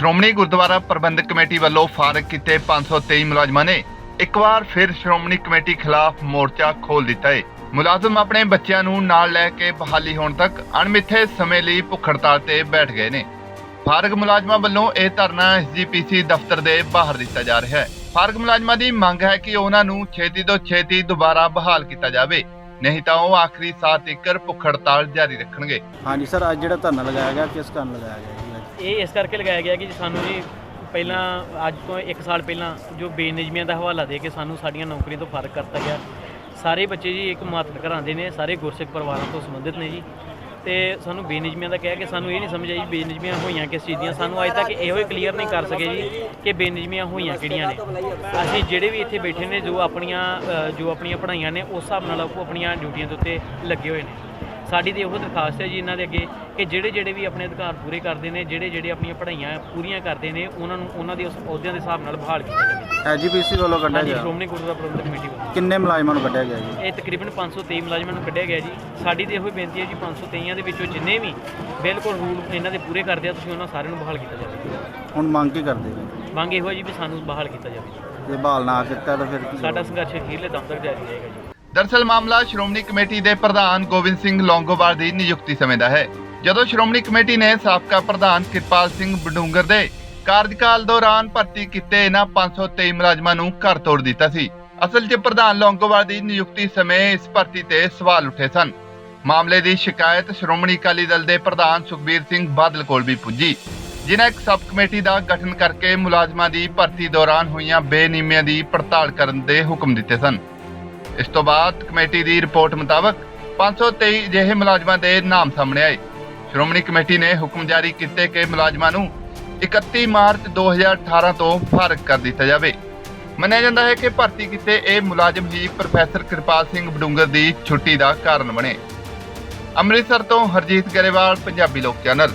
ਸ਼੍ਰੋਮਣੀ ਗੁਰਦੁਆਰਾ ਪ੍ਰਬੰਧਕ committee ਵੱਲੋਂ ਫਾਰਗ ਕੀਤੇ 523 ਮੁਲਾਜ਼ਮਾਂ ਨੇ ਇੱਕ ਵਾਰ ਫਿਰ ਸ਼੍ਰੋਮਣੀ ਕਮੇਟੀ ਖਿਲਾਫ ਮੋਰਚਾ ਖੋਲ ਦਿੱਤਾ ਹੈ ਮੁਲਾਜ਼ਮ ਆਪਣੇ ਬੱਚਿਆਂ ਨੂੰ ਨਾਲ ਲੈ ਕੇ ਬਹਾਲੀ ਹੋਣ ਤੱਕ ਅਣਮਿੱਥੇ ਸਮੇਂ ਲਈ ਭੁੱਖ ਹੜਤਾਲ ਤੇ ਬੈਠ ਗਏ ਨੇ। ਫਾਰਗ ਮੁਲਾਜ਼ਮਾਂ ਵੱਲੋਂ ਇਹ ਧਰਨਾ ਐਸਜੀਪੀਸੀ ਦਫ਼ਤਰ ਦੇ ਬਾਹਰ ਦਿੱਤਾ ਜਾ ਰਿਹਾ ਹੈ। ਫਾਰਗ ਮੁਲਾਜ਼ਮਾਂ ਦੀ ਮੰਗ ਹੈ ਕਿ ਉਹਨਾਂ ਨੂੰ ਛੇਤੀ ਤੋਂ ਛੇਤੀ ਦੁਬਾਰਾ ਬਹਾਲ ਕੀਤਾ ਜਾਵੇ, ਨਹੀਂ ਤਾਂ ਉਹ ਆਖਰੀ ਸਾਹ ਤੱਕ ਭੁੱਖ ਹੜਤਾਲ ਜਾਰੀ ਰੱਖਣਗੇ। ਹਾਂਜੀ ਸਰ, ਅੱਜ ਜਿਹੜਾ ਧਰਨਾ ਲਗਾਇਆ ਗਿਆ, ਕਿਸ ਕਾਰਨ ਲਗਾਇਆ ਗਿਆ ਇਹ ਇਸ ਕਰਕੇ ਲਗਾਇਆ ਗਿਆ ਕਿ ਜੀ ਸਾਨੂੰ ਜੀ ਪਹਿਲਾਂ ਅੱਜ ਤੋਂ 1 ਸਾਲ ਪਹਿਲਾਂ ਜੋ ਬੇਨਿਜਮੀਆਂ ਦਾ ਹਵਾਲਾ ਦੇ ਕੇ ਸਾਨੂੰ ਸਾਡੀਆਂ ਨੌਕਰੀਆਂ ਤੋਂ ਫ਼ਰਕ ਕਰਤਾ ਗਿਆ। ਸਾਰੇ ਬੱਚੇ ਜੀ ਇੱਕ ਮਾਤਰ ਘਰਾਂ ਦੇ ਨੇ, ਸਾਰੇ ਗੁਰਸਿੱਖ ਪਰਿਵਾਰਾਂ ਤੋਂ ਸੰਬੰਧਿਤ ਨੇ ਜੀ। ਤੇ ਸਾਨੂੰ ਬੇਨਿਜਮੀਆਂ ਦਾ ਕਹਿ ਕੇ ਸਾਨੂੰ ਇਹ ਨਹੀਂ ਸਮਝ ਆਈ ਬੇਨਿਜਮੀਆਂ ਹੋਈਆਂ ਕਿਸ ਚੀਜ਼ ਦੀਆਂ। ਸਾਨੂੰ ਅਜੇ ਤੱਕ ਇਹੋ ਹੀ ਕਲੀਅਰ ਨਹੀਂ ਕਰ ਸਕੇ ਜੀ ਕਿ ਬੇਨਿਜਮੀਆਂ ਹੋਈਆਂ ਕਿਹੜੀਆਂ ਨੇ। ਅਸੀਂ ਜਿਹੜੇ ਵੀ ਇੱਥੇ ਬੈਠੇ ਨੇ ਜੋ ਆਪਣੀਆਂ ਜੋ ਆਪਣੀਆਂ ਪੜ੍ਹਾਈਆਂ ਨੇ, ਉਸ ਹਿਸਾਬ ਨਾਲ ਉਹ ਆਪਣੀਆਂ ਡਿਊਟੀਆਂ ਦੇ ਉੱਤੇ ਲੱਗੇ ਹੋਏ ਨੇ। ਸਾਡੀ ਤੇ ਇਹੋ ਦਰਖਾਸਤ ਹੈ ਜੀ ਇਹਨਾਂ ਦੇ ਅੱਗੇ ਕਿ ਜਿਹੜੇ ਜਿਹੜੇ ਵੀ ਆਪਣੇ ਅਧਿਕਾਰ ਪੂਰੇ ਕਰਦੇ ਨੇ ਜਿਹੜੇ ਜਿਹੜੇ ਆਪਣੀਆਂ ਪੜ੍ਹਾਈਆਂ ਪੂਰੀਆਂ ਕਰਦੇ ਨੇ ਉਹਨਾਂ ਨੂੰ ਉਹਨਾਂ ਦੇ ਉਸ ਅਹੁਦਿਆਂ ਦੇ ਹਿਸਾਬ ਨਾਲ ਬਹਾਲ ਕੀਤਾ ਜਾਵੇ। ਐਜੀਪੀਸੀ ਵੱਲੋਂ ਕੱਢਿਆ ਹਾਂਜੀ ਗਿਆ। ਸ਼੍ਰੋਮਣੀ ਗੁਰਦੁਆਰਾ ਪ੍ਰਬੰਧਕ ਕਮੇਟੀ ਵੱਲੋਂ। ਕਿੰਨੇ ਮੁਲਾਜ਼ਮਾਂ ਨੂੰ ਕੱਢਿਆ ਗਿਆ ਜੀ? ਇਹ ਤਕਰੀਬਨ 523 ਮੁਲਾਜ਼ਮਾਂ ਨੂੰ ਕੱਢਿਆ ਗਿਆ ਜੀ। ਸਾਡੀ ਤੇ ਇਹੋ ਹੀ ਬੇਨਤੀ ਹੈ ਜੀ 523 ਦੇ ਵਿੱਚੋਂ ਜਿੰਨੇ ਵੀ ਬਿਲਕੁਲ ਰੂਲ ਇਹਨਾਂ ਦੇ ਪੂਰੇ ਕਰਦੇ ਆ ਤੁਸੀਂ ਉਹਨਾਂ ਸਾਰਿਆਂ ਨੂੰ ਬਹਾਲ ਕੀਤਾ ਜਾਵੇ। ਹੁਣ ਮੰਗ ਕੀ ਕਰਦੇ ਜੀ? ਮੰਗ ਇਹੋ ਹੈ ਜੀ ਵੀ ਸਾਨੂੰ ਬਹਾਲ ਕੀਤਾ ਜਾਵੇ। ਜੇ ਬਹਾਲ ਨਾ ਕੀਤਾ ਤਾਂ ਫਿਰ ਕੀ ਸਾਡਾ ਸੰਘਰਸ਼ ਅਖੀਰਲੇ ਦਮ ਤੱਕ ਜਾਰੀ ਰਹੇਗਾ ਜੀ। ਦਰਸਲ ਮਾਮਲਾ ਸ਼੍ਰੋਮਣੀ ਕਮੇਟੀ ਦੇ ਪ੍ਰਧਾਨ ਗੋਬਿੰਦ ਸਿੰਘ ਲੌਂਗੋਵਾਲ ਦੀ ਨਿਯੁਕਤੀ ਸਮੇਂ ਦਾ ਹੈ। ਜਦੋਂ ਸ਼੍ਰੋਮਣੀ ਕਮੇਟੀ ਨੇ ਸਾਬਕਾ ਪ੍ਰਧਾਨ ਕਿਰਪਾਲ ਸਿੰਘ ਬਡੂੰਗਰ ਦੇ ਕਾਰਜਕਾਲ ਦੌਰਾਨ ਭਰਤੀ ਕੀਤੇ ਇਹਨਾਂ 523 ਮੁਲਾਜ਼ਮਾਂ ਨੂੰ ਘਰ ਤੋੜ ਦਿੱਤਾ ਸੀ। ਅਸਲ 'ਚ ਪ੍ਰਧਾਨ ਲੌਂਗੋਵਾਲ ਦੀ ਨਿਯੁਕਤੀ ਸਮੇਂ ਇਸ ਭਰਤੀ ਤੇ ਸਵਾਲ ਉੱਠੇ ਸਨ। ਮਾਮਲੇ ਦੀ ਸ਼ਿਕਾਇਤ ਸ਼੍ਰੋਮਣੀ ਅਕਾਲੀ ਦਲ ਦੇ ਪ੍ਰਧਾਨ ਸੁਖਬੀਰ ਸਿੰਘ ਬਾਦਲ ਕੋਲ ਵੀ ਪੁੱਜੀ। ਜਿਨ੍ਹਾਂ ਇੱਕ ਸਬ ਕਮੇਟੀ ਦਾ ਗਠਨ ਕਰਕੇ ਮੁਲਾਜ਼ਮਾਂ ਦੀ ਭਰਤੀ ਦੌਰਾਨ ਹੋਈਆਂ ਬੇਨਿਯਮੀਆਂ ਦੀ ਪੜਤਾਲ ਕਰਨ ਦੇ ਹੁਕਮ ਦਿੱਤੇ ਸਨ। ਇਸ ਤੋਂ ਬਾਅਦ ਕਮੇਟੀ ਦੀ ਰਿਪੋਰਟ ਮੁਤਾਬਕ 523 ਅਜਿਹੇ ਮੁਲਾਜ਼ਮਾਂ ਦੇ ਨਾਮ ਸਾਹਮਣੇ ਆਏ। ਸ਼੍ਰੋਮਣੀ ਕਮੇਟੀ ਨੇ ਹੁਕਮ ਜਾਰੀ ਕੀਤੇ ਕਿ ਮੁਲਾਜ਼ਮਾਂ ਨੂੰ 31 ਮਾਰਚ 2018 ਤੋਂ ਫਾਰਗ ਕਰ ਦਿੱਤਾ ਜਾਵੇ। ਮੰਨਿਆ ਜਾਂਦਾ ਹੈ ਕਿ ਭਰਤੀ ਕੀਤੇ ਇਹ ਮੁਲਾਜ਼ਮ ਹੀ ਪ੍ਰੋਫੈਸਰ ਕਿਰਪਾਲ ਸਿੰਘ ਬਡੂੰਗਰ ਦੀ ਛੁੱਟੀ ਦਾ ਕਾਰਨ ਬਣੇ। ਅੰਮ੍ਰਿਤਸਰ ਤੋਂ ਹਰਜੀਤ ਗਰੇਵਾਲ, ਪੰਜਾਬੀ ਲੋਕ ਚੈਨਲ।